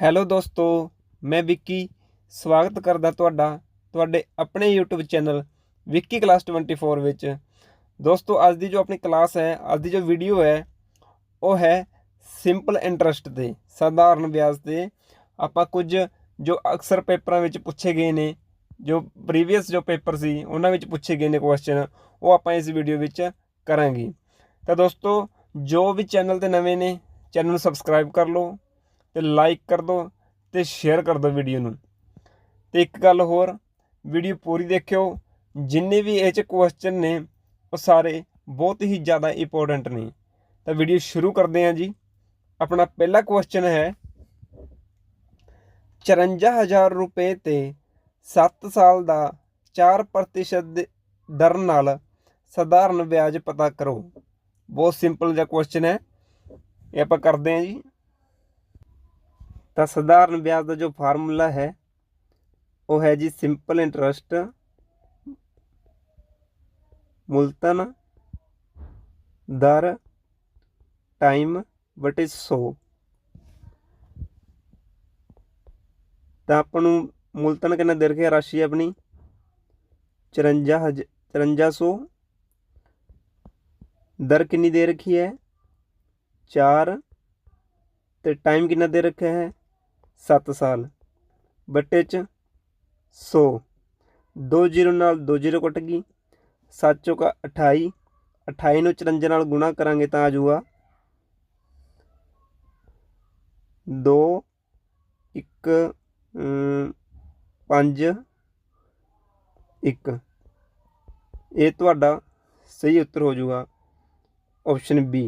Hello ਦੋਸਤੋ, ਮੈਂ ਵਿੱਕੀ। ਸਵਾਗਤ ਕਰਦਾ ਤੁਹਾਡਾ, ਤੁਹਾਡੇ ਆਪਣੇ YouTube ਚੈਨਲ ਵਿੱਕੀ ਕਲਾਸ 24 ਵਿੱਚ। ਦੋਸਤੋ, ਅੱਜ ਦੀ ਜੋ ਆਪਣੀ ਕਲਾਸ ਹੈ, ਅੱਜ ਦੀ ਜੋ ਵੀਡੀਓ ਹੈ, ਉਹ ਹੈ ਸਿੰਪਲ ਇੰਟਰਸਟ ਤੇ, ਸਧਾਰਨ ਵਿਆਜ ਤੇ। ਆਪਾਂ ਕੁਝ ਜੋ ਅਕਸਰ ਪੇਪਰਾਂ ਵਿੱਚ ਪੁੱਛੇ ਗਏ ਨੇ, ਜੋ ਪ੍ਰੀਵੀਅਸ ਜੋ ਪੇਪਰ ਸੀ, ਉਹਨਾਂ ਵਿੱਚ ਪੁੱਛੇ ਗਏ ਨੇ ਕੁਐਸਚਨ ਉਹ ਆਪਾਂ ਇਸ ਵੀਡੀਓ ਵਿੱਚ ਕਰਾਂਗੇ। ਤਾਂ ਦੋਸਤੋ, ਜੋ ਵੀ ਚੈਨਲ ਤੇ ਨਵੇਂ ਨੇ ਚੈਨਲ ਨੂੰ ਸਬਸਕ੍ਰਾਈਬ ਕਰ ਲਓ। ਤੇ ਲਾਈਕ ਕਰ ਦਿਓ ਤੇ ਸ਼ੇਅਰ ਕਰ ਦਿਓ ਵੀਡੀਓ ਨੂੰ। ਤੇ ਇੱਕ ਗੱਲ ਹੋਰ ਵੀਡੀਓ ਪੂਰੀ ਦੇਖਿਓ, ਜਿੰਨੇ ਵੀ ਇਹ ਚ ਕੁਐਸਚਨ ਨੇ, ਉਹ ਸਾਰੇ ਬਹੁਤ ਹੀ ਜ਼ਿਆਦਾ ਇੰਪੋਰਟੈਂਟ ਨੇ। ਤਾਂ ਵੀਡੀਓ ਸ਼ੁਰੂ ਕਰਦੇ ਹਾਂ ਜੀ। ਆਪਣਾ ਪਹਿਲਾ ਕੁਐਸਚਨ ਹੈ 54000 ਰੁਪਏ ਤੇ 7 ਸਾਲ ਦਾ 4% ਦੇ ਦਰ ਨਾਲ ਸਧਾਰਨ ਵਿਆਜ ਪਤਾ ਕਰੋ। ਬਹੁਤ ਸਿੰਪਲ ਜਿਹਾ ਕੁਐਸਚਨ ਹੈ। ਇਹ ਆਪਾਂ ਕਰਦੇ ਹਾਂ ਜੀ। ਤਾਂ ਸਧਾਰਨ ਵਿਆਜ ਦਾ ਜੋ ਫਾਰਮੂਲਾ ਹੈ, ਉਹ ਹੈ ਜੀ ਸਿੰਪਲ ਇੰਟਰਸਟ ਮੁਲਤਨ ਦਰ ਟਾਈਮ ਵਟ ਇਜ਼ 100 ਤਾਂ ਆਪਾਂ ਨੂੰ ਮੁਲਤਨ ਕਿੰਨਾ ਦੇ ਰੱਖਿਆ? ਰਾਸ਼ੀ ਆਪਣੀ 54 ਹਜ਼ 5400 ਦਰ ਕਿੰਨੀ ਦੇ ਰੱਖੀ ਹੈ? 4 ਤੇ ਟਾਈਮ ਕਿੰਨਾ ਦੇ ਰੱਖਿਆ ਹੈ? 7 ਸਾਲ। ਬੱਟੇ ਚ 100 ਦੋ ਜ਼ੀਰੋ ਨਾਲ ਦੋ ਜ਼ੀਰੋ ਕੱਟ ਗਈ। 7 ਚੌਕਾ 28 28 ਨੂੰ 54 ਨਾਲ ਗੁਣਾ ਕਰਾਂਗੇ ਤਾਂ ਆ ਜਾਊਗਾ। 2 1 5 1 ਇਹ ਤੁਹਾਡਾ ਸਹੀ ਉੱਤਰ ਹੋ ਜਾਊਗਾ। Option B.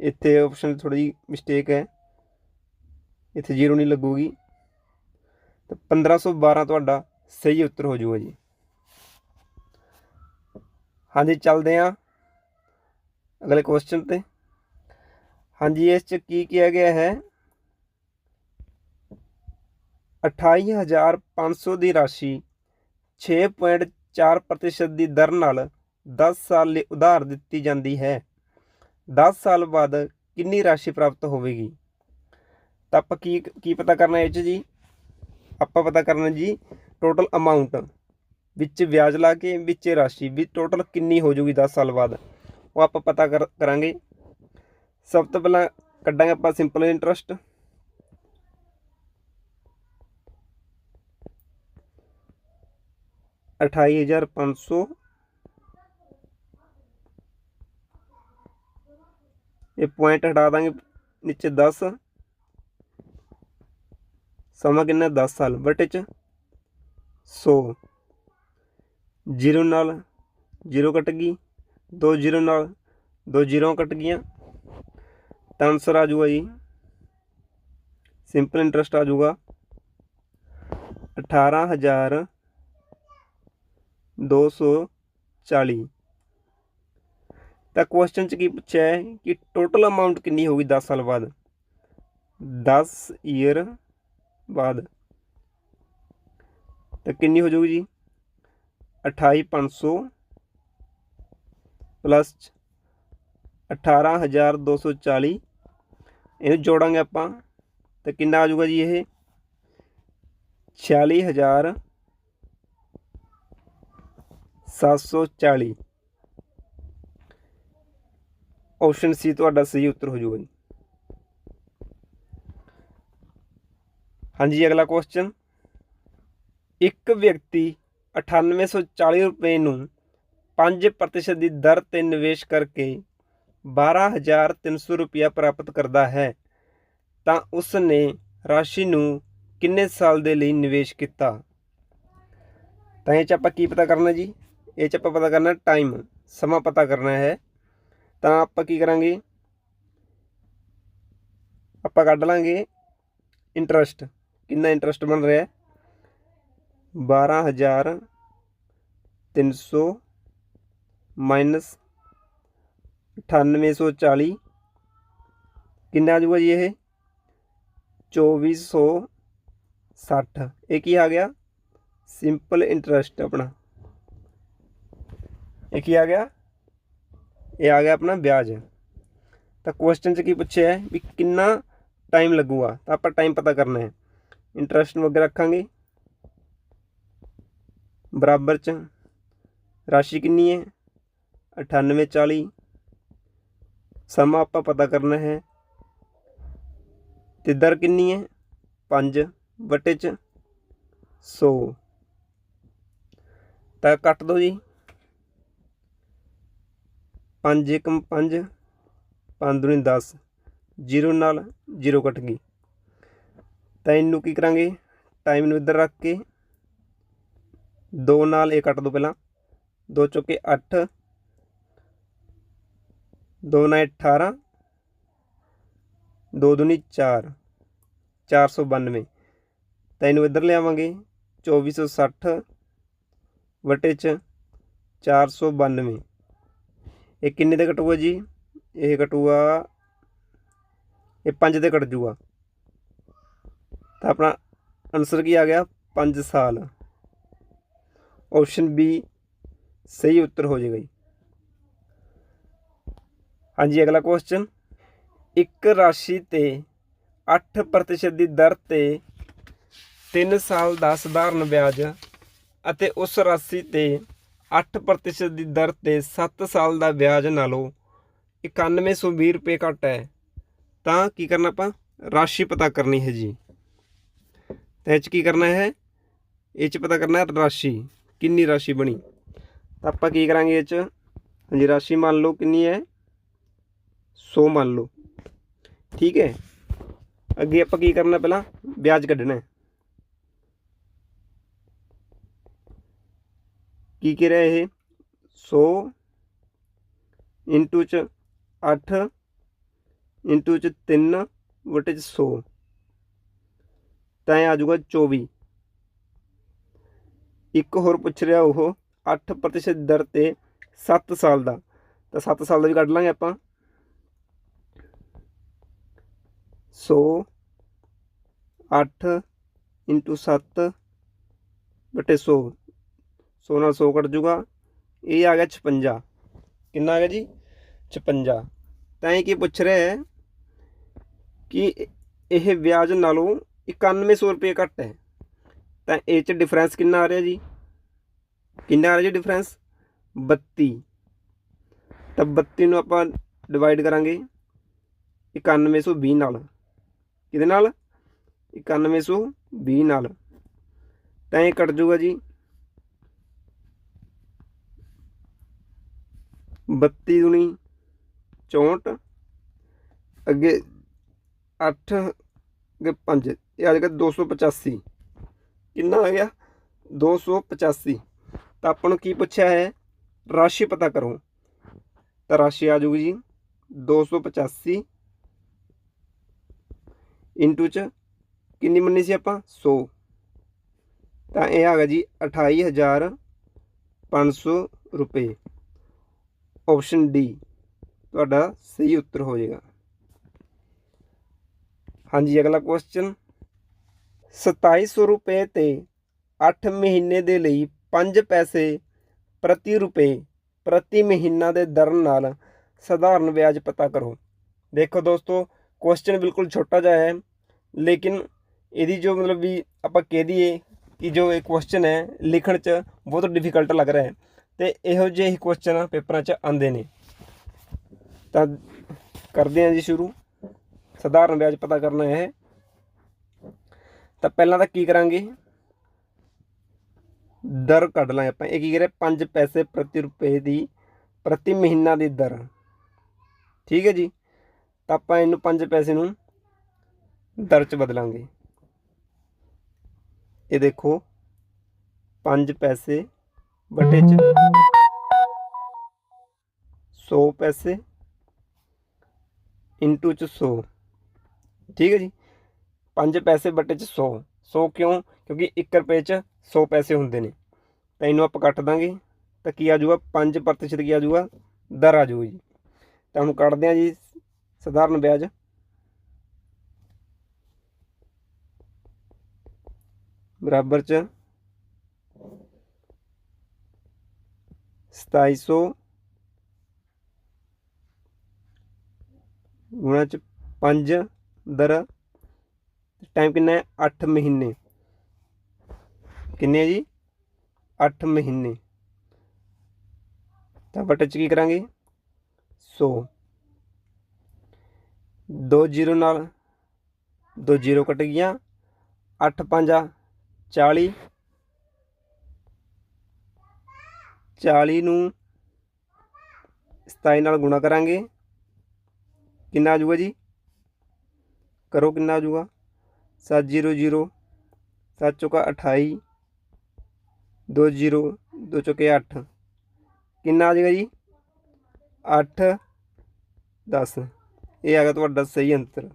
ਇੱਥੇ ਆਪਸ਼ਨ ਥੋੜੀ ਜਿਹੀ ਮਿਸਟੇਕ ਹੈ। ਇੱਥੇ ਜ਼ੀਰੋ ਨਹੀਂ ਲੱਗੂਗੀ। ਤਾਂ 1512 ਤੁਹਾਡਾ ਸਹੀ ਉੱਤਰ ਹੋ ਜਾਊਗਾ ਜੀ। ਹਾਂਜੀ, ਚੱਲਦੇ ਹਾਂ ਅਗਲੇ ਕੁਐਸਚਨ ਤੇ। ਹਾਂਜੀ, ਇਸ ਚ ਕੀ ਕਿਹਾ ਗਿਆ ਹੈ? 28500 ਦੀ ਰਾਸ਼ੀ 6.4% ਦੀ ਦਰ ਨਾਲ 10 ਸਾਲ ਲਈ ਉਧਾਰ ਦਿੱਤੀ ਜਾਂਦੀ ਹੈ। 10 ਸਾਲ ਬਾਅਦ ਕਿੰਨੀ ਰਾਸ਼ੀ ਪ੍ਰਾਪਤ ਹੋਵੇਗੀ? ਤਾਂ ਆਪਾਂ ਕੀ ਕੀ ਪਤਾ ਕਰਨਾ ਇਹ ਚ ਜੀ? ਆਪਾਂ ਪਤਾ ਕਰਨਾ ਜੀ ਟੋਟਲ ਅਮਾਉਂਟ ਵਿੱਚ ਵਿਆਜ ਲਾ ਕੇ ਵਿੱਚ ਰਾਸ਼ੀ ਵੀ ਟੋਟਲ ਕਿੰਨੀ ਹੋ ਜਾਊਗੀ 10 ਸਾਲ ਬਾਅਦ, ਉਹ ਆਪਾਂ ਪਤਾ ਕਰ- ਕਰਾਂਗੇ। ਸਭ ਤੋਂ ਪਹਿਲਾਂ ਕੱਢਾਂਗੇ ਆਪਾਂ ਸਿੰਪਲ ਇੰਟਰਸਟ ਅਠਾਈ ਹਜ਼ਾਰ ਪੰਜ ਸੌ। ਇਹ ਪੁਆਇੰਟ ਹਟਾ ਦਾਂਗੇ ਨੀਚੇ 10 ਸਮਾਂ ਕਿੰਨਾ? 10 ਸਾਲ। ਬਟੇ ਚ? 100 ਜ਼ੀਰੋ ਨਾਲ ਜ਼ੀਰੋ ਕੱਟ ਗਈ। ਦੋ ਜ਼ੀਰੋ ਨਾਲ ਦੋ ਜ਼ੀਰੋ ਕੱਟ ਗਈਆਂ। ਤਾਂ ਆਨਸਰ ਆ ਜਾਊਗਾ ਜੀ। ਸਿੰਪਲ ਇੰਟਰਸਟ ਆ ਜਾਊਗਾ। 18000 240 ਤਾਂ ਕੁਐਸਚਨ ਚ ਕੀ ਪੁੱਛਿਆ ਹੈ ਕਿ ਟੋਟਲ ਅਮਾਉਂਟ ਕਿੰਨੀ ਹੋਊਗੀ 10 ਸਾਲ ਬਾਅਦ? 10 ਈਅਰ ਬਾਅਦ। ਤਾਂ ਕਿੰਨੀ ਹੋ ਜਾਊਗੀ ਜੀ? 28500 ਪਲੱਸ 18240 ਇਹਨੂੰ ਜੋੜਾਂਗੇ ਆਪਾਂ। ਤਾਂ ਕਿੰਨਾ ਆ ਜਾਊਗਾ ਜੀ ਇਹ? 46000 740 ਆਪਸ਼ਨ ਸੀ ਤੁਹਾਡਾ ਸਹੀ ਉੱਤਰ ਹੋ ਜਾਊਗਾ ਜੀ। ਹਾਂਜੀ, ਅਗਲਾ ਕੁਐਸਚਨ ਇੱਕ ਵਿਅਕਤੀ 9840 ਰੁਪਏ ਨੂੰ 5% ਦੀ ਦਰ ਤੇ ਨਿਵੇਸ਼ ਕਰਕੇ 12300 ਰੁਪਇਆ ਪ੍ਰਾਪਤ ਕਰਦਾ ਹੈ, ਤਾਂ ਉਸ ਨੇ ਰਾਸ਼ੀ ਨੂੰ ਕਿੰਨੇ ਸਾਲ ਦੇ ਲਈ ਨਿਵੇਸ਼ ਕੀਤਾ? ਤਾਂ ਇਹ ਚ ਆਪਾਂ ਕੀ ਪਤਾ ਕਰਨਾ ਜੀ? ਇਹ ਚ ਆਪਾਂ ਪਤਾ ਕਰਨਾ ਟਾਈਮ ਸਮਾਂ ਪਤਾ ਕਰਨਾ ਹੈ। ਤਾਂ ਆਪਾਂ ਕੀ ਕਰਾਂਗੇ? ਆਪਾਂ ਕੱਢ ਲਾਂਗੇ ਇੰਟਰਸਟ ਕਿੰਨਾ ਇੰਟਰਸਟ ਬਣ ਰਿਹਾ ਹੈ? 12300 ਮਾਈਨਸ 9840 ਕਿੰਨਾ ਆ ਜਾਊਗਾ ਜੀ ਇਹ? 2460 ਇਹ ਕੀ ਆ ਗਿਆ? ਸਿੰਪਲ ਇੰਟਰਸਟ ਆਪਣਾ। ਇਹ ਕੀ ਆ ਗਿਆ? ਇਹ ਆ ਗਿਆ ਆਪਣਾ ਵਿਆਜ। ਤਾਂ ਕੁਐਸਚਨ 'ਚ ਕੀ ਪੁੱਛਿਆ ਹੈ ਵੀ ਕਿੰਨਾ ਟਾਈਮ ਲੱਗੂਗਾ? ਤਾਂ ਆਪਾਂ ਟਾਈਮ ਪਤਾ ਕਰਨਾ ਹੈ। ਇੰਟਰਸਟ ਨੂੰ ਅੱਗੇ ਰੱਖਾਂਗੇ। ਬਰਾਬਰ ਚ ਰਾਸ਼ੀ ਕਿੰਨੀ ਹੈ? 9840 ਸਮਾਂ ਆਪਾਂ ਪਤਾ ਕਰਨਾ ਹੈ। ਤੇ ਦਰ ਕਿੰਨੀ ਹੈ? 5 ਵਟੇ ਚ 100 ਤਾਂ ਕੱਟ ਦੋ ਜੀ। 5 ਏਕਮ 5 5 ਦੂਣੀ 10 ਜ਼ੀਰੋ ਨਾਲ ਜ਼ੀਰੋ ਕੱਟ ਗਈ। ਤਾਂ ਇਹਨੂੰ ਕੀ ਕਰਾਂਗੇ? ਟਾਈਮ ਨੂੰ ਇੱਧਰ ਰੱਖ ਕੇ 2 ਨਾਲ ਇਹ ਕੱਟ ਦੋ ਪਹਿਲਾਂ। 2 ਚੌਕੇ 8 2 ਨਾਲ 18 2 ਦੂਣੀ 4 492 ਤਾਂ ਇਹਨੂੰ ਇੱਧਰ ਲਿਆਵਾਂਗੇ। 2460 ਵਟੇ ਚ 492 ਇਹ ਕਿੰਨੇ ਦੇ ਕਟੂਗਾ ਜੀ? ਇਹ ਕਟੂਗਾ ਇਹ 5 ਤੇ ਕੱਟ ਜੂਗਾ। ਤਾਂ ਆਪਣਾ ਆਨਸਰ ਕੀ ਆ ਗਿਆ? 5 ਸਾਲ। ਆਪਸ਼ਨ ਬੀ ਸਹੀ ਉੱਤਰ ਹੋ ਜਾਏਗਾ ਜੀ। ਹਾਂਜੀ, ਅਗਲਾ ਕੁਐਸਚਨ ਇੱਕ ਰਾਸ਼ੀ ਤੇ 8% ਦੀ ਦਰ ਤੇ 3 ਸਾਲ ਦਾ ਸਧਾਰਨ ਵਿਆਜ ਅਤੇ ਉਸ ਰਾਸ਼ੀ ਤੇ 8% ਦੀ ਦਰ ਤੇ 7 ਸਾਲ ਦਾ ਵਿਆਜ ਨਾਲੋਂ 9120 ਰੁਪਏ ਘੱਟ ਹੈ। ਤਾਂ ਕੀ ਕਰਨਾ ਆਪਾਂ? ਰਾਸ਼ੀ ਪਤਾ ਕਰਨੀ ਹੈ ਜੀ। ਤਾਂ ਇਹ 'ਚ ਕੀ ਕਰਨਾ ਹੈ ਇਹ 'ਚ ਪਤਾ ਕਰਨਾ ਹੈ ਰਾਸ਼ੀ, ਕਿੰਨੀ ਰਾਸ਼ੀ ਬਣੀ? ਤਾਂ ਆਪਾਂ ਕੀ ਕਰਾਂਗੇ ਇਹ 'ਚ? ਹਾਂਜੀ, ਰਾਸ਼ੀ ਮੰਨ ਲਓ ਕਿੰਨੀ ਹੈ? 100 ਮੰਨ ਲਓ। ਠੀਕ ਹੈ? ਅੱਗੇ ਆਪਾਂ ਕੀ ਕਰਨਾ ਪਹਿਲਾਂ? ਵਿਆਜ ਕੱਢਣਾ ਹੈ। ਕੀ ਕਹਿ ਰਿਹਾ ਇਹ? 100 ਇੰਟੂ ਚ 8 ਇੰਟੂ ਚ 3 ਵਟੇ ਚ 100 ਤਾਂ ਇਹ ਆ ਜਾਊਗਾ 24 ਇੱਕ ਹੋਰ ਪੁੱਛ ਰਿਹਾ ਉਹ 8% ਦਰ ਤੇ 7 ਸਾਲ ਦਾ। ਤਾਂ 7 ਸਾਲ ਦਾ ਵੀ ਕੱਢ ਲਾਂਗੇ ਆਪਾਂ। 100 8 ਇਨਟੂ 7 ਬਟੇ 100 100 ਨਾਲ 100 ਕੱਟ ਜੂਗਾ। ਇਹ ਆ ਗਿਆ 56 ਕਿੰਨਾ ਆ ਗਿਆ ਜੀ? 56 ਤਾਂ ਇਹ ਕੀ ਪੁੱਛ ਰਿਹਾ ਹੈ ਕਿ ਇਹ ਵਿਆਜ ਨਾਲੋਂ 9100 ਰੁਪਏ ਘੱਟ ਹੈ। ਤਾਂ ਇਹ ਚ ਡਿਫਰੈਂਸ ਕਿੰਨਾ ਆ ਰਿਹਾ ਜੀ? ਕਿੰਨਾ ਆ ਰਿਹਾ ਜੀ ਡਿਫਰੈਂਸ 32 ਤਾਂ 32 ਨੂੰ ਆਪਾਂ ਡਿਵਾਈਡ ਕਰਾਂਗੇ 9120 ਨਾਲ। ਕਿਹਦੇ ਨਾਲ? 9120 ਨਾਲ। ਤਾਂ ਇਹ ਕੱਟ ਜੂਗਾ ਜੀ। 32 ਦੁਨੀ 64 ਅੱਗੇ 8 ਅੱਗੇ 5 ਇਹ ਆ ਜਾਏਗਾ 285 ਕਿੰਨਾ ਆ ਗਿਆ? 285 ਤਾਂ ਆਪਾਂ ਨੂੰ ਕੀ ਪੁੱਛਿਆ ਹੈ? ਰਾਸ਼ੀ ਪਤਾ ਕਰੋ। ਤਾਂ ਰਾਸ਼ੀ ਆ ਜਾਊਗੀ ਜੀ 285 ਇੰਟੂ ਚ ਕਿੰਨੀ ਮੰਨੀ ਸੀ ਆਪਾਂ? 100 ਤਾਂ ਇਹ ਆ ਗਿਆ ਜੀ 28500 ਰੁਪਏ। ਆਪਸ਼ਨ ਡੀ, ਤੁਹਾਡਾ ਸਹੀ ਉੱਤਰ ਹੋ ਜਾਏਗਾ। ਹਾਂਜੀ, ਅਗਲਾ ਕੁਐਸਚਨ 2700 ਰੁਪਏ ਤੇ 8 ਮਹੀਨੇ ਦੇ ਲਈ 5 ਪੈਸੇ ਪ੍ਰਤੀ ਰੁਪਏ, ਪ੍ਰਤੀ ਮਹੀਨਾ ਦੇ ਦਰ ਨਾਲ ਸਧਾਰਨ ਵਿਆਜ ਪਤਾ ਕਰੋ। ਦੇਖੋ ਦੋਸਤੋ ਕੁਐਸਚਨ ਬਿਲਕੁਲ ਛੋਟਾ ਜਿਹਾ ਹੈ, ਲੇਕਿਨ ਇਹਦੀ ਜੋ ਮਤਲਬ ਵੀ ਆਪਾਂ ਕਹਿ ਦਈਏ ਕਿ ਜੋ ਇਹ ਕੁਐਸਚਨ ਹੈ, ਲਿਖਣ 'ਚ ਬਹੁਤ ਡਿਫਿਕਲਟ ਲੱਗ ਰਿਹਾ ਹੈ ਤੇ ਇਹੋ ਜਿਹੇ ਹੀ ਕੁਐਸਚਨ ਪੇਪਰਾਂ 'ਚ ਆਉਂਦੇ ਨੇ। ਤਾਂ ਕਰਦੇ ਹਾਂ ਜੀ ਸ਼ੁਰੂ। ਸਧਾਰਨ ਵਿਆਜ ਪਤਾ ਕਰਨਾ ਹੈ ਤਾਂ ਪਹਿਲਾਂ ਤਾਂ ਕੀ ਕਰਾਂਗੇ? ਦਰ ਕੱਢ ਲਾਂ ਆਪਾਂ। ਇਹ ਕੀ ਕਰੇ 5 ਪੈਸੇ ਪ੍ਰਤੀ ਰੁਪਏ ਦੀ, ਪ੍ਰਤੀ ਮਹੀਨਾ ਦੀ ਦਰ। ਠੀਕ ਹੈ ਜੀ? ਤਾਂ ਆਪਾਂ ਇਹਨੂੰ 5 ਪੈਸੇ ਨੂੰ ਦਰ ਚ ਬਦਲਾਂਗੇ। ਇਹ ਦੇਖੋ 5 ਪੈਸੇ ਬਟੇ ਚ 100 ਪੈਸੇ, ਇੰਟੂ ਚ 100 ਠੀਕ ਹੈ ਜੀ? 5 ਪੈਸੇ ਬਟੇ ਚ 100 100 ਕਿਉਂ? ਕਿਉਂਕਿ 1 ਰੁਪਏ ਚ 100 ਪੈਸੇ ਹੁੰਦੇ ਨੇ। ਤਾਂ ਇਹਨੂੰ ਆਪਾਂ ਕੱਟ ਦਾਂਗੇ। ਤਾਂ ਕੀ ਆ ਜਾਊਗਾ? 5% ਕੀ ਆ ਜਾਊਗਾ? ਦਰ ਆ ਜਾਊਗੀ ਜੀ। ਤਾਂ ਹੁਣ ਕੱਢਦੇ ਆ ਜੀ ਸਧਾਰਨ ਵਿਆਜ। ਬਰਾਬਰ ਚ 2700 ਗੁਣਾ ਚ 5 ਦਰ ਟਾਈਮ ਕਿੰਨਾ ਹੈ? 8 ਮਹੀਨੇ। ਕਿੰਨੇ ਹੈ ਜੀ? 8 ਮਹੀਨੇ। ਤਾਂ ਬਟੇ ਚ ਕੀ ਕਰਾਂਗੇ? 100 ਦੋ ਜ਼ੀਰੋ ਨਾਲ ਦੋ ਜ਼ੀਰੋ ਕੱਟ ਗਈਆਂ। 8 ਪੰਜਾ 40 40 ਨੂੰ 27 ਨਾਲ ਗੁਣਾ ਕਰਾਂਗੇ। ਕਿੰਨਾ ਆ ਜਾਊਗਾ ਜੀ? ਕਰੋ ਕਿੰਨਾ ਆ ਜਾਊਗਾ? 700 7 ਚੁਕਾ 28 ਦੋ ਜ਼ੀਰੋ, ਦੋ ਚੁਕੇ 8 ਕਿੰਨਾ ਆ ਜਾਏਗਾ ਜੀ? 8 10 ਇਹ ਆ ਗਿਆ ਤੁਹਾਡਾ ਸਹੀ ਅੰਤਰ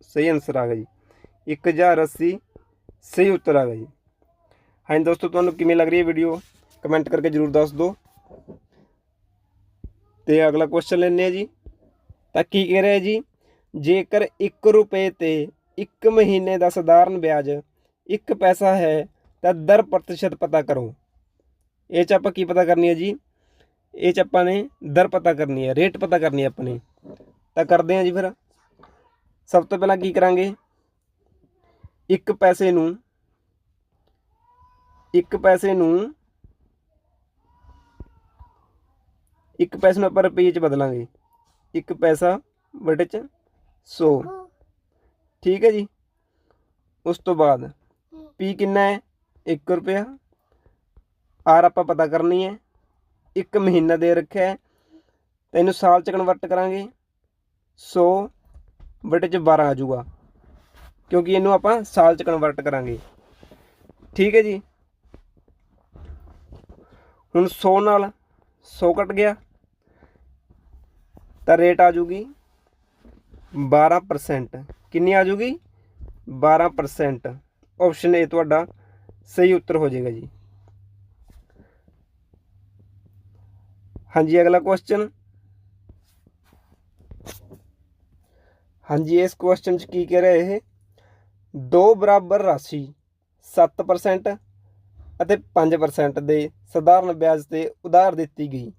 ਸਹੀ ਆਨਸਰ ਆ ਗਿਆ ਜੀ। 1080 ਸਹੀ ਉੱਤਰ ਆ ਗਿਆ ਜੀ। ਹਾਂਜੀ ਦੋਸਤੋ, ਤੁਹਾਨੂੰ ਕਿਵੇਂ ਲੱਗ ਰਹੀ ਹੈ ਵੀਡੀਓ ਕਮੈਂਟ ਕਰਕੇ ਜਰੂਰ ਦੱਸ ਦਿਓ। ਤੇ ਅਗਲਾ ਕੁਐਸਚਨ ਲੈਣੇ ਆ ਜੀ। ਤਾਂ ਕੀ ਕਹਿ ਰਿਹਾ ਜੀ? ਜੇਕਰ 1 ਰੁਪਏ ਤੇ 1 ਮਹੀਨੇ ਦਾ ਸਧਾਰਨ ਵਿਆਜ 1 ਪੈਸਾ ਹੈ, ਤਾਂ ਦਰ ਪ੍ਰਤੀਸ਼ਤ ਪਤਾ ਕਰੋ। ਇਹ ਚ ਆਪਾਂ ਕੀ ਪਤਾ ਕਰਨੀ ਹੈ ਜੀ? ਇਹ ਚ ਆਪਾਂ ਨੇ ਦਰ ਪਤਾ ਕਰਨੀ ਹੈ, ਰੇਟ ਪਤਾ ਕਰਨੀ ਹੈ ਆਪਣੇ ਤਾਂ ਕਰਦੇ ਹਾਂ ਜੀ ਫਿਰ। ਸਭ ਤੋਂ ਪਹਿਲਾਂ ਕੀ ਕਰਾਂਗੇ? 1 ਪੈਸੇ ਨੂੰ 1 ਪੈਸੇ ਨੂੰ 1 ਪੈਸੇ ਨੂੰ ਆਪਾਂ ਰੁਪਏ ਚ ਬਦਲਾਂਗੇ। 1 ਪੈਸਾ ਵਟੇ ਚ 100 ਠੀਕ ਹੈ ਜੀ। ਉਸ ਤੋਂ ਬਾਅਦ ਪੀ ਕਿੰਨਾ ਹੈ? 1 ਰੁਪਿਆ ਆਰ ਆਪਾਂ ਪਤਾ ਕਰਨੀ ਹੈ। 1 ਮਹੀਨਾ ਦੇ ਰੱਖਿਆ ਹੈ। ਤਾਂ ਇਹਨੂੰ ਸਾਲ ਚ ਕਨਵਰਟ ਕਰਾਂਗੇ। 100 ਬਟੇ ਚ 12 ਆ ਜਾਊਗਾ। ਕਿਉਂਕਿ ਇਹਨੂੰ ਆਪਾਂ ਸਾਲ ਚ ਕਨਵਰਟ ਕਰਾਂਗੇ। ਠੀਕ ਹੈ ਜੀ। ਹੁਣ 100 ਨਾਲ 100 ਕੱਟ ਗਿਆ। ਤਾਂ ਰੇਟ ਆ ਜੂਗੀ 12% ਕਿੰਨੀ ਆ ਜੂਗੀ 12% ਆਪਸ਼ਨ A ਤੁਹਾਡਾ ਸਹੀ ਉੱਤਰ ਹੋ ਜਾਏਗਾ ਜੀ। ਹਾਂਜੀ, ਅਗਲਾ ਕੁਐਸਚਨ ਹਾਂਜੀ, ਇਸ ਕੁਐਸਚਨ ਚ ਕੀ ਕਹਿ ਰਿਹਾ ਇਹ? ਦੋ ਬਰਾਬਰ ਰਾਸ਼ੀ 7% ਅਤੇ 5% ਦੇ ਸਧਾਰਨ ਵਿਆਜ ਤੇ ਉਧਾਰ ਦਿੱਤੀ ਗਈ।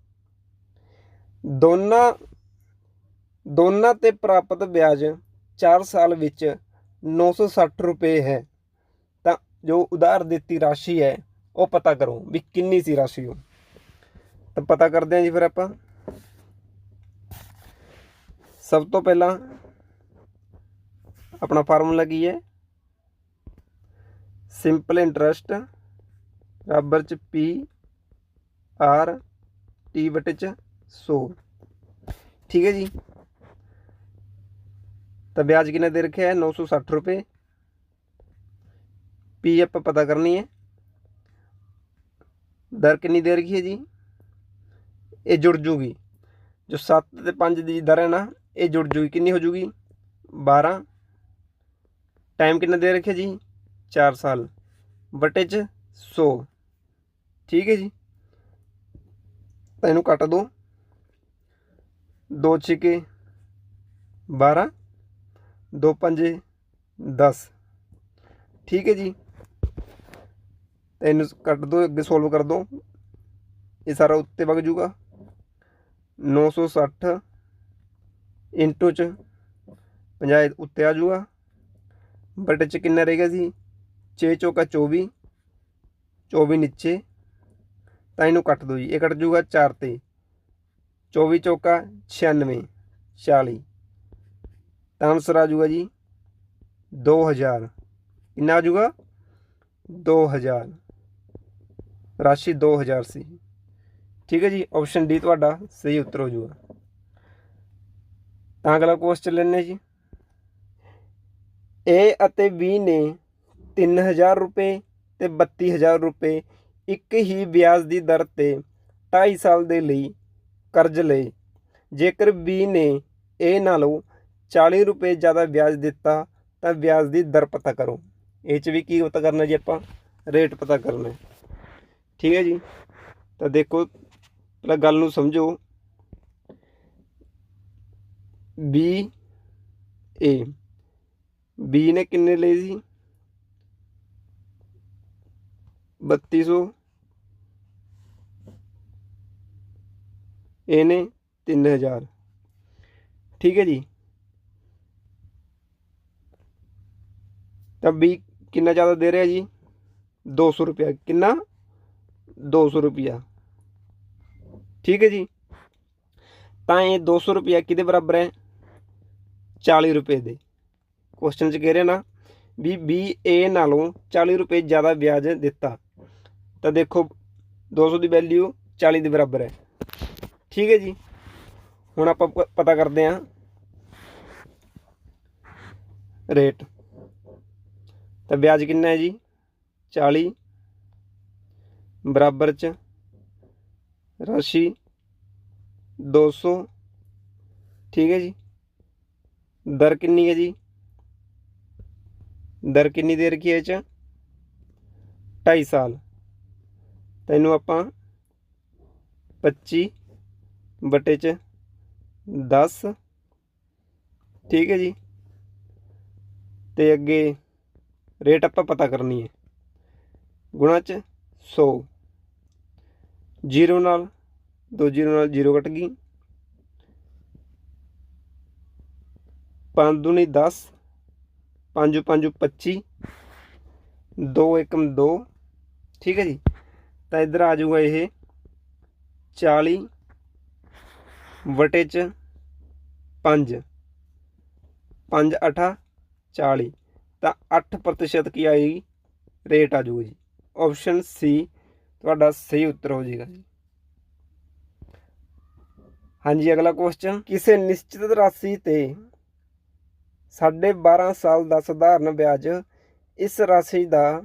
ਦੋਨਾਂ ਦੋਨਾਂ ਤੇ ਪ੍ਰਾਪਤ ਵਿਆਜ 4 ਸਾਲ ਵਿੱਚ 960 ਰੁਪਏ ਹੈ। ਤਾਂ ਜੋ ਉਧਾਰ ਦਿੱਤੀ ਰਾਸ਼ੀ ਹੈ, ਉਹ ਪਤਾ ਕਰੋ ਵੀ ਕਿੰਨੀ ਸੀ ਰਾਸ਼ੀ ਉਹ। ਤਾਂ ਪਤਾ ਕਰਦੇ ਹਾਂ ਜੀ ਫਿਰ ਆਪਾਂ। ਸਭ ਤੋਂ ਪਹਿਲਾਂ ਆਪਣਾ ਫਾਰਮੂਲਾ ਕੀ ਹੈ? ਸਿੰਪਲ ਇੰਟਰਸਟ ਬਰਾਬਰ ਚ ਪੀ ਆਰ ਟੀ ਬਟੇ ਚ 100 ਠੀਕ ਹੈ ਜੀ? ਤਾਂ ਵਿਆਜ ਕਿੰਨਾ ਦੇ ਰੱਖਿਆ ਹੈ? 960 ਰੁਪਏ। ਪੀ ਆਪਾਂ ਪਤਾ ਕਰਨੀ ਹੈ। ਦਰ ਕਿੰਨੀ ਦੇ ਰੱਖੀ ਹੈ ਜੀ? ਇਹ ਜੁੜ ਜੂਗੀ। ਜੋ 7 ਤੇ 5 ਦੀ ਦਰ ਹੈ ਨਾ, ਇਹ ਜੁੜ ਜੂਗੀ। ਕਿੰਨੀ ਹੋ ਜੂਗੀ? 12 ਟਾਈਮ ਕਿੰਨਾ ਦੇ ਰੱਖਿਆ ਜੀ? 4 ਸਾਲ। ਵਟੇ ਚ 100 ਠੀਕ ਹੈ ਜੀ। ਤਾਂ ਇਹਨੂੰ ਕੱਟ ਦੋ। 2 ਛਿਕੇ। 12 ਦੋ ਪੰਜੇ 10 ਠੀਕ ਹੈ ਜੀ। ਤਾਂ ਇਹਨੂੰ ਕੱਟ ਦੋ, ਅੱਗੇ ਸੋਲਵ ਕਰ ਦੋ। ਇਹ ਸਾਰਾ ਉੱਤੇ ਵਗ ਜੂਗਾ। 960 ਇੰਟੂ ਚ 50 ਉੱਤੇ ਆ ਜੂਗਾ। ਬਟ ਚ ਕਿੰਨਾ ਰਹੇਗਾ ਜੀ? 6 ਚੌਕਾ 24 24 ਨੀਚੇ। ਤਾਂ ਇਹਨੂੰ ਕੱਟ ਦੋ ਜੀ। ਇਹ ਕੱਟ ਜੂਗਾ 4 ਤੇ। 24 ਚੌਕਾ 96 40 ਤਾਂ ਆਨਸਰ ਆ ਜੂਗਾ ਜੀ 2000 ਕਿੰਨਾ ਆ ਜੂਗਾ 2000 ਰਾਸ਼ੀ 2000 ਸੀ। ਠੀਕ ਹੈ ਜੀ ਆਪਸ਼ਨ ਡੀ ਤੁਹਾਡਾ ਸਹੀ ਉੱਤਰ ਹੋ ਜੂਗਾ ਤਾਂ ਅਗਲਾ ਕੁਐਸਚਨ ਲੈਣੇ ਜੀ। ਏ ਅਤੇ ਬੀ ਨੇ 3000 ਰੁਪਏ ਤੇ 32000 ਰੁਪਏ ਇੱਕ ਹੀ ਵਿਆਜ ਦੀ ਦਰ ਤੇ 2.5 ਸਾਲ ਦੇ ਲਈ ਕਰਜ਼ ਲਏ। ਜੇਕਰ B ਨੇ A ਨਾਲੋਂ 40 ਰੁਪਏ ਜ਼ਿਆਦਾ ਵਿਆਜ ਦਿੱਤਾ ਤਾਂ ਵਿਆਜ ਦੀ ਦਰ ਪਤਾ ਕਰੋ। ਇਹ ਚ ਵੀ ਕੀ ਪਤਾ ਕਰਨਾ ਜੀ ਆਪਾਂ? ਰੇਟ ਪਤਾ ਕਰਨਾ। ਠੀਕ ਹੈ ਜੀ? ਤਾਂ ਦੇਖੋ, ਪਹਿਲਾਂ ਗੱਲ ਨੂੰ ਸਮਝੋ। B, A B ਨੇ ਕਿੰਨੇ ਲਏ ਸੀ। 3200 ਇਹਨੇ 3000 ਠੀਕ ਹੈ ਜੀ? ਤਾਂ b ਕਿੰਨਾ ਜ਼ਿਆਦਾ ਦੇ ਰਿਹਾ ਜੀ? 200 ਰੁਪਿਆ ਕਿੰਨਾ? 200 ਰੁਪਿਆ ਠੀਕ ਹੈ ਜੀ। ਤਾਂ ਇਹ 200 ਰੁਪਿਆ ਕਿਹਦੇ ਬਰਾਬਰ ਹੈ? 40 ਰੁਪਏ ਦੇ। ਕੁਐਸਚਨ 'ਚ ਕਹਿ ਰਿਹਾ ਨਾ ਵੀ ਬੀ ਏ ਨਾਲੋਂ 40 ਰੁਪਏ ਜ਼ਿਆਦਾ ਵਿਆਜ ਦਿੱਤਾ। ਤਾਂ ਦੇਖੋ 200 ਦੀ ਵੈਲਿਊ 40 ਦੇ ਬਰਾਬਰ ਹੈ। ਠੀਕ ਹੈ ਜੀ। ਹੁਣ ਆਪਾਂ ਪ- ਪਤਾ ਕਰਦੇ ਹਾਂ। ਰੇਟ ਤਾਂ ਵਿਆਜ ਕਿੰਨਾ ਹੈ ਜੀ? 40 ਬਰਾਬਰ ਚ। ਰਾਸ਼ੀ 200 ਠੀਕ ਹੈ ਜੀ। ਦਰ ਕਿੰਨੀ ਹੈ ਜੀ? ਦਰ ਕਿੰਨੀ ਦੇ ਰੱਖੀ ਹੈ ਚ? 2.5 ਸਾਲ। ਤੈਨੂੰ ਆਪਾਂ 25 ਬਟੇ ਚ 10 ਠੀਕ ਹੈ ਜੀ। ਤੇ ਅੱਗੇ ਰੇਟ ਆਪਾਂ ਪਤਾ ਕਰਨੀ ਹੈ। ਗੁਣਾ ਚ 100 ਜ਼ੀਰੋ ਨਾਲ ਦੋ ਜ਼ੀਰੋ ਨਾਲ ਜ਼ੀਰੋ ਕੱਟ ਗਈ। ਪੰਜ ਦੂਣੀ 10 ਪੰਜ ਪੰਜ 25 ਦੋ ਏਕਮ 2 ਠੀਕ ਹੈ ਜੀ। ਤਾਂ ਇੱਧਰ ਆ ਜਾਊਗਾ ਇਹ 40 ਵਟੇ ਚ 5 5 8 40 ਤਾਂ 8% ਕੀ ਆਏਗੀ ਰੇਟ ਆ ਜਾਊਗਾ ਜੀ। ਆਪਸ਼ਨ ਸੀ ਤੁਹਾਡਾ ਸਹੀ ਉੱਤਰ ਹੋ ਜਾਏਗਾ ਜੀ। ਹਾਂਜੀ, ਅਗਲਾ ਕੁਐਸਚਨ ਕਿਸੇ ਨਿਸ਼ਚਿਤ ਰਾਸ਼ੀ ਤੇ ਸਾਢੇ 12 ਸਾਲ ਦਾ ਸਧਾਰਨ ਵਿਆਜ ਇਸ ਰਾਸ਼ੀ ਦਾ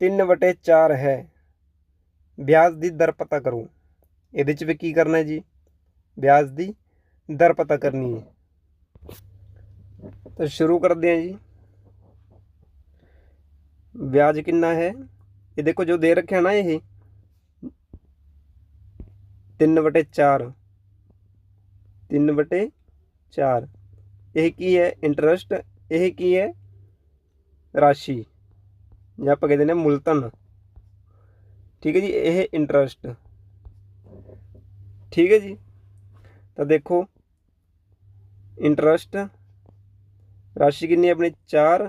3 ਵਟੇ 4 ਹੈ। ਵਿਆਜ ਦੀ ਦਰ ਪਤਾ ਕਰੋ। ਇਹਦੇ ਚ ਵੀ ਕੀ ਕਰਨਾ ਹੈ ਜੀ? ਵਿਆਜ ਦੀ ਦਰ ਪਤਾ ਕਰਨੀ ਹੈ। ਤਾਂ ਸ਼ੁਰੂ ਕਰਦੇ ਹਾਂ ਜੀ। ਵਿਆਜ ਕਿੰਨਾ ਹੈ? ਇਹ ਦੇਖੋ ਜੋ ਦੇ ਰੱਖਿਆ ਨਾ ਇਹ। 3 ਵਟੇ 4 3 ਵਟੇ 4 ਇਹ ਕੀ ਹੈ? ਇੰਟਰਸਟ ਇਹ ਕੀ ਹੈ? ਰਾਸ਼ੀ। ਜਾਂ ਆਪਾਂ ਕਹਿੰਦੇ ਨੇ ਮੁਲਤਨ। ਠੀਕ ਹੈ ਜੀ, ਇਹ ਇੰਟਰਸਟ ਠੀਕ ਹੈ ਜੀ। ਤਾਂ ਦੇਖੋ ਇੰਟਰਸਟ ਰਾਸ਼ੀ ਕਿੰਨੀ ਆਪਣੀ? 4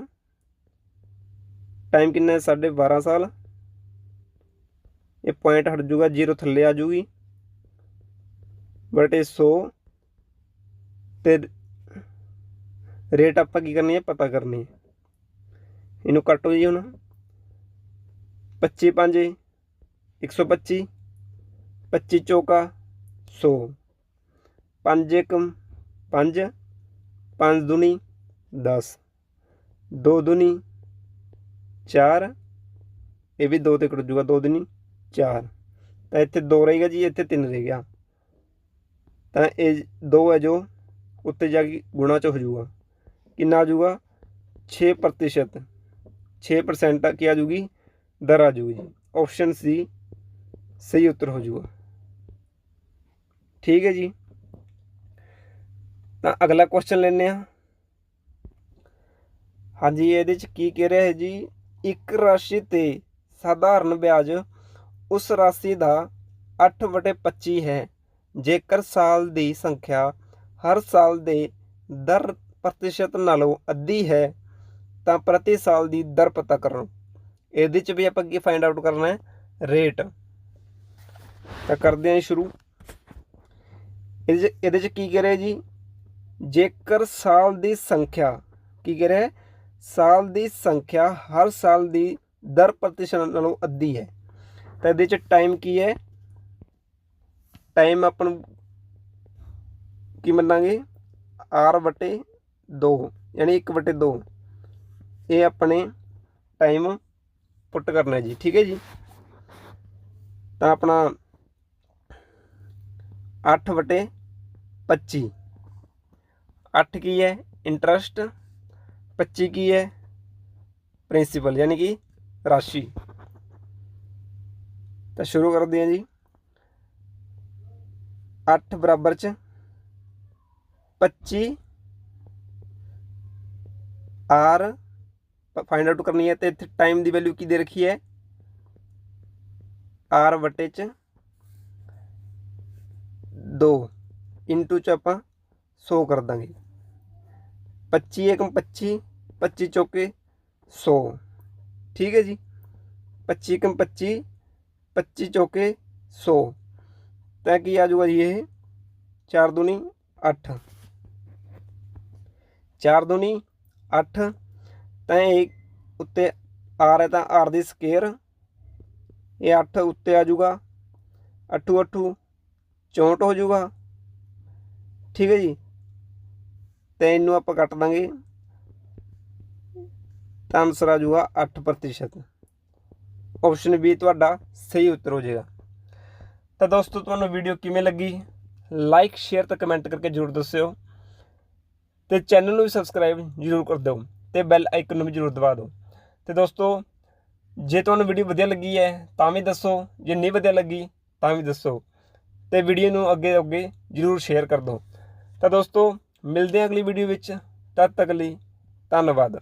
ਟਾਈਮ ਕਿੰਨਾ ਹੈ? ਸਾਢੇ 12 ਸਾਲ। ਇਹ ਪੁਆਇੰਟ ਹਟ ਜਾਊਗਾ ਜ਼ੀਰੋ ਥੱਲੇ ਆ ਜਾਊਗੀ। ਬਟ ਇਹ 100 ਤੇ ਰੇਟ ਆਪਾਂ ਕੀ ਕਰਨੀ ਹੈ? ਪਤਾ ਕਰਨੀ ਹੈ। ਇਹਨੂੰ ਕੱਟੋ ਜੀ ਹੁਣ। 25 5 125 25 ਚੌਕਾ 100 5 ਏਕਮ 5 5 ਦੁਨੀ 10 2 ਦੁਨੀ 4 ਇਹ ਵੀ 2 ਤੇ ਕਟ ਜੂਗਾ 2 ਦੁਨੀ 4 ਤਾਂ ਇੱਥੇ 2 ਰਹੇਗਾ ਜੀ, ਇੱਥੇ 3 ਰਹਿ ਗਿਆ। ਤਾਂ ਇਹ 2 ਹੈ ਜੋ ਉੱਤੇ ਜਾ ਕੇ ਗੁਣਾ ਚ ਹੋ ਜੂਗਾ ਕਿੰਨਾ ਆ ਜੂਗਾ 6% 6% ਕੀ ਆ ਜੂਗੀ ਦਰ ਆ ਜੂਗੀ ਜੀ ਆਪਸ਼ਨ ਸੀ ਸਹੀ ਉੱਤਰ ਹੋ ਜਾਊਗਾ। ਠੀਕ ਹੈ ਜੀ। ਤਾਂ ਅਗਲਾ ਕੁਐਸਚਨ ਲੈਣੇ ਆ ਹਾਂਜੀ, ਇਹਦੇ ਚ ਕੀ ਕਹਿ ਰਿਹਾ ਹੈ ਜੀ? ਇੱਕ ਰਾਸ਼ੀ ਤੇ ਸਾਧਾਰਨ ਵਿਆਜ ਉਸ ਰਾਸ਼ੀ ਦਾ 8 ਵਟੇ 25 ਹੈ। ਜੇਕਰ ਸਾਲ ਦੀ ਸੰਖਿਆ ਹਰ ਸਾਲ ਦੇ ਦਰ ਪ੍ਰਤੀਸ਼ਤ ਨਾਲੋਂ ਅੱਧੀ ਹੈ, ਤਾਂ ਪ੍ਰਤੀ ਸਾਲ ਦੀ ਦਰ ਪਤਾ ਕਰੋ। ਇਹਦੇ ਚ ਵੀ ਆਪਾਂ ਕੀ ਫਾਈਂਡ ਆਊਟ ਕਰਨਾ ਹੈ। ਰੇਟ ਤਾਂ ਕਰਦੇ ਹਾਂ ਸ਼ੁਰੂ। ਇਹਦੇ ਚ ਇਹਦੇ ਚ ਕੀ ਕਹਿ ਰਿਹਾ ਜੀ? ਜੇਕਰ ਸਾਲ ਦੀ ਸੰਖਿਆ ਕੀ ਕਹਿ ਰਿਹਾ ਸਾਲ ਦੀ ਸੰਖਿਆ ਹਰ ਸਾਲ ਦੀ ਦਰ ਪ੍ਰਤੀਸ਼ਤ ਨਾਲੋਂ ਅੱਧੀ ਹੈ। ਤਾਂ ਇਹਦੇ ਚ ਟਾਈਮ ਕੀ ਹੈ? ਟਾਈਮ ਆਪਾਂ ਨੂੰ ਕੀ ਮੰਨਾਂਗੇ? r ਵਟੇ 2 ਯਾਨੀ 1 ਵਟੇ 2 ਇਹ ਆਪਣੇ ਟਾਈਮ ਪੁੱਟ ਕਰਨਾ ਜੀ, ਠੀਕ ਹੈ ਜੀ? ਤਾਂ ਆਪਣਾ 8 ਵਟੇ 25 8 ਕੀ ਹੈ? ਇੰਟਰਸਟ 25 ਕੀ ਹੈ ਪ੍ਰਿੰਸੀਪਲ ਯਾਨੀ ਕਿ ਰਾਸ਼ੀ ਤਾਂ ਸ਼ੁਰੂ ਕਰਦੇ ਹਾਂ ਜੀ 8 ਬਰਾਬਰ ਚ 25 ਆਰ ਫਾਈਂਡ ਆਊਟ ਕਰਨੀ ਹੈ ਤੇ ਇੱਥੇ ਟਾਈਮ ਦੀ ਵੈਲਿਊ ਕੀ ਦੇ ਰੱਖੀ ਹੈ ਆਰ ਵਟੇ ਚ 2 ਇਨਟੂ ਚ ਆਪਾਂ 100 ਕਰ ਦਾਂਗੇ 25 ਏਕਮ 25 25 ਚੌਕੇ 100 ਠੀਕ ਹੈ ਜੀ? 25 ਕਮ 25 25 ਚੌਕੇ 100 ਤਾਂ ਕੀ ਆ ਜਾਊਗਾ ਜੀ ਇਹ? 4 ਦੂਣੀ 8 4 ਦੂਣੀ 8 ਤਾਂ ਇਹ ਉੱਤੇ r ਹੈ ਤਾਂ r ਦੀ ਸਕੇਅਰ। ਇਹ 8 ਉੱਤੇ ਆ ਜਾਊਗਾ। 8 8 64 ਹੋ ਜਾਊਗਾ। ਠੀਕ ਹੈ ਜੀ? ਤੇ ਇਹਨੂੰ ਆਪਾਂ ਕੱਟ ਦਾਂਗੇ। ਤਾਂ ਆਨਸਰ ਆ ਜਾਊਗਾ 8% ਆਪਸ਼ਨ ਬੀ ਤੁਹਾਡਾ ਸਹੀ ਉੱਤਰ ਹੋ ਜਾਏਗਾ। ਤਾਂ ਦੋਸਤੋ, ਤੁਹਾਨੂੰ ਵੀਡੀਓ ਕਿਵੇਂ ਲੱਗੀ? ਲਾਈਕ ਸ਼ੇਅਰ ਤੇ ਕਮੈਂਟ ਕਰਕੇ ਜਰੂਰ ਦੱਸਿਓ। ਤੇ ਚੈਨਲ ਨੂੰ ਵੀ ਸਬਸਕ੍ਰਾਈਬ ਜਰੂਰ ਕਰ ਦਿਓ ਤੇ ਬੈਲ ਆਈਕਨ ਨੂੰ ਵੀ ਜਰੂਰ ਦਬਾ ਦਿਓ। ਤੇ ਦੋਸਤੋ, ਜੇ ਤੁਹਾਨੂੰ ਵੀਡੀਓ ਵਧੀਆ ਲੱਗੀ ਹੈ, ਤਾਂ ਵੀ ਦੱਸੋ। ਜੇ ਨਹੀਂ ਵਧੀਆ ਲੱਗੀ, ਤਾਂ ਵੀ ਦੱਸੋ। ਤੇ ਵੀਡੀਓ ਨੂੰ ਅੱਗੇ ਅੱਗੇ ਜਰੂਰ ਸ਼ੇਅਰ ਕਰ ਦਿਓ। ਤਾਂ ਦੋਸਤੋ ਮਿਲਦੇ ਹਾਂ ਅਗਲੀ ਵੀਡੀਓ ਵਿੱਚ। ਤਦ ਤੱਕ ਲਈ ਧੰਨਵਾਦ।